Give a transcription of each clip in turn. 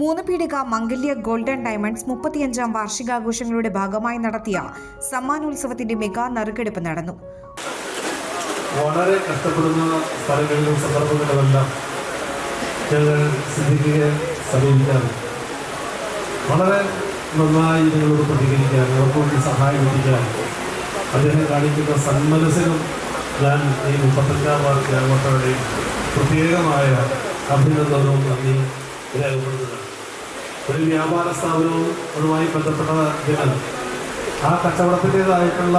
മൂന്ന് പീടിക മംഗല്യ golden diamonds മുപ്പത്തിയഞ്ചാം വാർഷികാഘോഷങ്ങളുടെ ഭാഗമായി നടത്തിയ സമ്മാനോത്സവത്തിന്റെ മെഗാ നറുക്കെടുപ്പ് നടന്നു. വളരെ കഷ്ടപ്പെടുന്ന സ്ഥലങ്ങളിലും സന്ദർഭങ്ങളിലുമെല്ലാം ഞങ്ങൾ വളരെ നന്നായി സഹായം എത്തിക്കാൻ ഞാൻ ഈ പ്രത്യേകമായ അഭിനന്ദനവും നന്ദി രേഖപ്പെടുത്തുകയാണ്. ഒരു വ്യാപാര സ്ഥാപനവുമായി അതുമായി ബന്ധപ്പെട്ട ജനം ആ കച്ചവടത്തിന്റെതായിട്ടുള്ള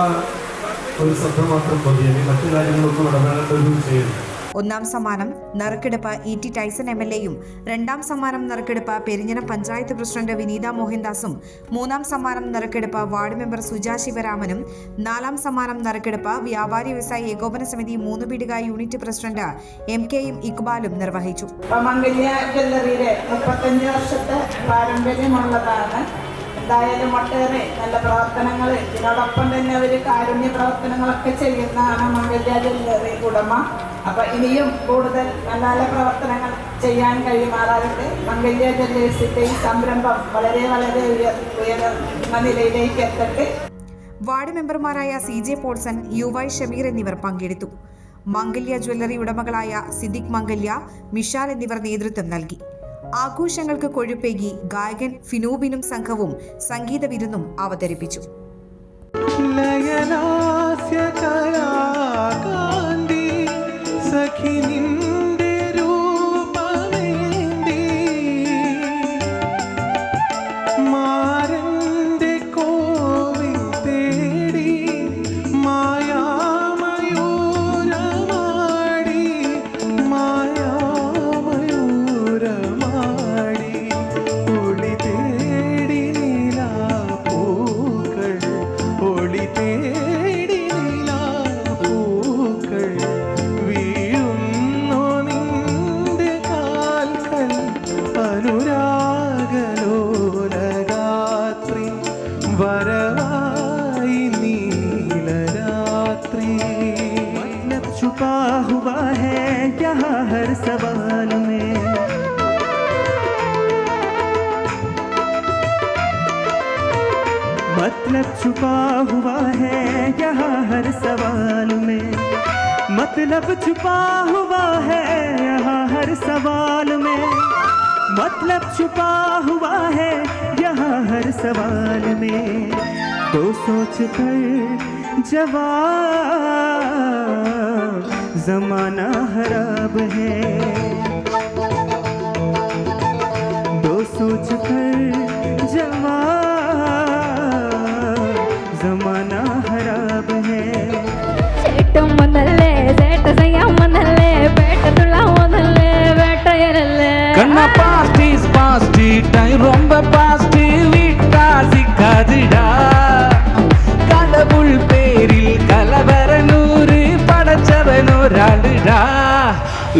ഒരു ശ്രദ്ധ മാത്രം മതി അല്ലെങ്കിൽ മറ്റു കാര്യങ്ങളൊന്നും ഇടപെടേണ്ട ഒരു ചെയ്യുന്നു ഒന്നാം സമ്മാനം നറുക്കെടുപ്പ് E T Tyson M L എയും രണ്ടാം സമ്മാനം നറുക്കെടുപ്പ് പെരിഞ്ഞന പഞ്ചായത്ത് പ്രസിഡന്റ് വിനീത മോഹൻദാസും മൂന്നാം സമ്മാനം നറുക്കെടുപ്പ് വാർഡ് മെമ്പർ സുജാ ശിവരാമനും നാലാം സമ്മാനം നറുക്കെടുപ്പ് വ്യാപാരി വ്യവസായി ഏകോപന സമിതി മൂന്ന് പീടിക യൂണിറ്റ് പ്രസിഡന്റ് എം കെയും ഇക്ബാലും നിർവഹിച്ചു. വർഷത്തെ പാരമ്പര്യമുള്ളതാണ് എന്തായാലും ഒട്ടേറെ നല്ല പ്രവർത്തനങ്ങൾ ഇതിനോടൊപ്പം തന്നെ അവർ കാരുണ്യ പ്രവർത്തനങ്ങളൊക്കെ ചെയ്യുന്നതാണ് മംഗല്യ ജ്വല്ലറി ഉടമ. അപ്പൊ ഇനിയും കൂടുതൽ നല്ല നല്ല പ്രവർത്തനങ്ങൾ ചെയ്യാൻ കഴിയുമാറാകട്ടെ. മംഗല്യ ഈ സംരംഭം വളരെ വളരെ ഉയർ ഉയർന്ന നിലയിലേക്ക് എത്തട്ടെ. വാർഡ് മെമ്പർമാരായ C J Paulson U Y Shameer എന്നിവർ പങ്കെടുത്തു. മംഗല്യ ജ്വല്ലറി ഉടമകളായ സിദിഖ് മംഗല്യ മിഷാൽ എന്നിവർ നേതൃത്വം നൽകി. ആഘോഷങ്ങൾക്ക് കൊഴുപ്പേകി ഗായകൻ ഫിനോബിനും സംഘവും സംഗീത വിരുന്നും അവതരിപ്പിച്ചു. ലയലാസ്യകലാകാന്തി സഖി छुपा हुआ है यहाँ हर सवाल में। मतलब छुपा हुआ है यहाँ हर सवाल में। मतलब छुपा हुआ है यहाँ हर सवाल में। मतलब छुपा हुआ है यहाँ हर सवाल में। तो सोच कर जवाब जमाना खराब है। दो सोच कर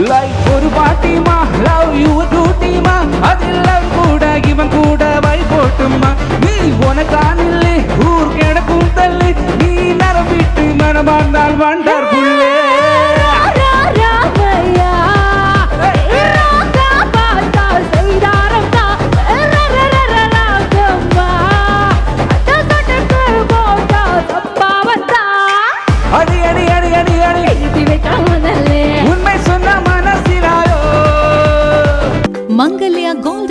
லைஃப் ஒரு பாட்டிமா லவ் யூ டூட்டிமா அதில் கூட இவன் கூட வை போட்டுமா நீ உனக்கானில்லை ஊர் கிடக்கும் தள்ளி நீ நரம் விட்டு மனமார்ந்தால் வண்டார் புள்ளே அடி அடி அடி அடி அடி